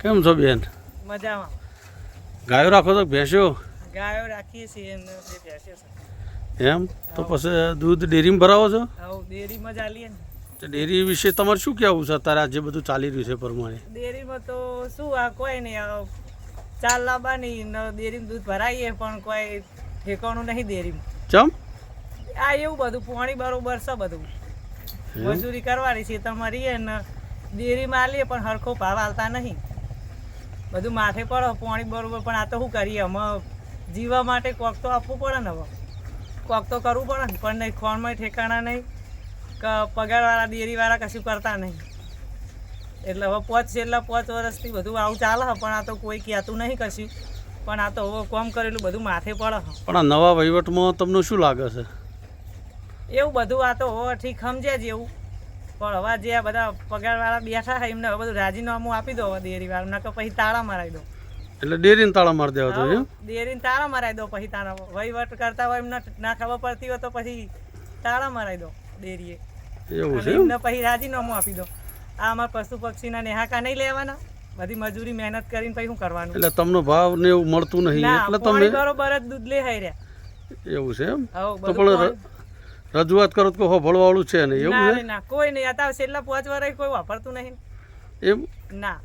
કેમ છો બેન? મજામાં. ગાયો રાખો તો ભેંસો? ગાયો રાખીએ છીએ એમ? તો પછી દૂધ ડેરીમાં ભરાવો છો? ડેરીમાં ચાલીએ ને. તો ડેરી વિશે તમારે શું કહેવું છે અત્યારે આજે બધું ચાલી રહ્યું છે પ્રમાણે? ડેરીમાં તો શું આ કોઈ નહીં ચાલ લાવવાની ડેરીમાં દૂધ ભરાઈએ પણ કોઈ ઠેકાણું નહીં ડેરીમાં. ચમ? આ એવું બધું પાણી બરોબર છે બધું. મજૂરી કરવાની છે તમારી ને ડેરીમાં આલીએ પણ હરખો ભાવ આવતા નહીં. બધું માથે પડો પાણી બરોબર પણ આ તો શું કરીએ? અમે જીવવા માટે કોક તો આપવું પડે ને હવે. કોક તો કરવું પડે ને પણ નહીં ખોણમાં ઠેકાણા નહીં કે પગારવાળા ડેરીવાળા કશું કરતા નહીં. એટલે હવે પોચ છેલ્લા પોચ વર્ષથી બધું આવું ચાલે પણ આ તો કોઈ કહેતું નહીં કશું. પણ આ તો હવે કોમ કરેલું બધું માથે પડે પણ આ નવા વહીવટમાં તમને શું લાગે છે? એવું બધું આ તો હવે ઠીક સમજ્યા જ એવું પણ હવે જે આ બધા પગારવાળા બેઠા છે એમને હવે બધું રાજીનામું આપી દો ડેરી ડેરીવાળા નકર પછી તાળા મરાવી દો. એટલે ડેરીને તાળા મારી દેવા તો એમ? ડેરીને તાળા મરાવી દો પછી તારા વહીવટ કરતા હોય એમને ના ખબર પડતી હોય તો પછી તાળા મરાવી દો ડેરીએ. એવું છે એમને પછી રાજીનામું આપી દો. આ અમારા પશુ પક્ષીના નેહાકા નહીં લેવાના. બધી મજૂરી મહેનત કરીને પછી શું કરવાનું? એટલે તમને ભાવ ને એવું મળતું નહીં એટલે તમે બરોબર જ દૂધ લે હાઈ રહ્યા એવું છે એમ? તો પણ રજૂઆત કરો તો હો ભળવાળું છે ને? એવું ના કોઈ નહીં. અત્યારે છેલ્લા પાંચ વર્ષ કોઈ વાપરતું નહીં. એમ? ના.